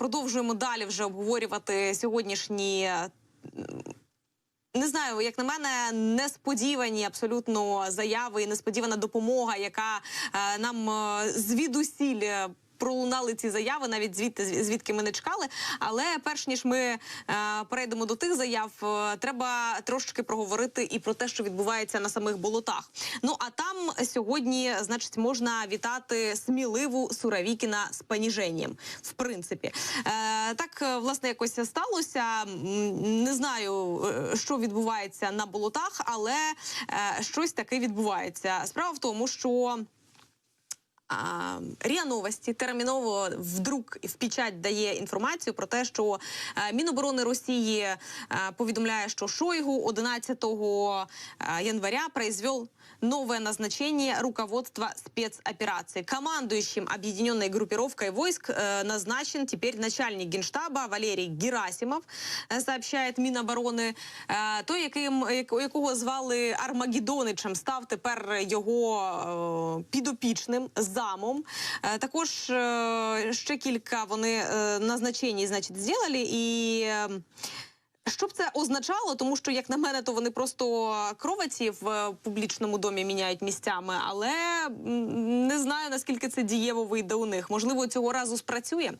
продовжуємо далі вже обговорювати сьогоднішні. Не знаю, як на мене, несподівані абсолютно заяви і несподівана допомога, яка е, нам е, звідусіль е, пролунали ці заяви, навіть звідти звідки ми не чекали. Але перш ніж ми е, перейдемо до тих заяв, е, треба трошки проговорити і про те, що відбувається на самих болотах. Ну а там сьогодні, значить, можна вітати сміливу Суравікіна з паніженням. В принципі, е, так е, власне якось сталося. Не знаю, е, що відбувається на болотах, але е, щось таке відбувається. Справа в тому, що. А, РІА Новості терміново вдруг в печать дає інформацію про те, що е, Міноборони Росії е, повідомляє, що Шойгу 11 е, января произвел новое назначение руководства спецоперации. Командующим объединенной группировкой войск э, назначен теперь начальник генштаба Валерий Герасимов, э, сообщает Міноборони. Е, той, яким, як- якого звали Армагеддоничем, став тепер його е, підопічним замом. Е, також е, ще кілька вони назначені, значить, зробили і. е, що б це означало, тому що, як на мене, то вони просто кроваці в е, публічному домі міняють місцями, але не знаю наскільки це дієво вийде у них. Можливо, цього разу спрацює.